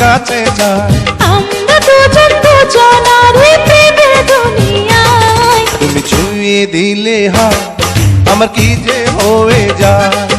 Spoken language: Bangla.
কাছে যায়। আমরা দুজন দুজনারে প্রেমের দুনিয়ায়। তুমি ছুঁয়ে দিলে হায় আমার কি যে হয়ে যায়?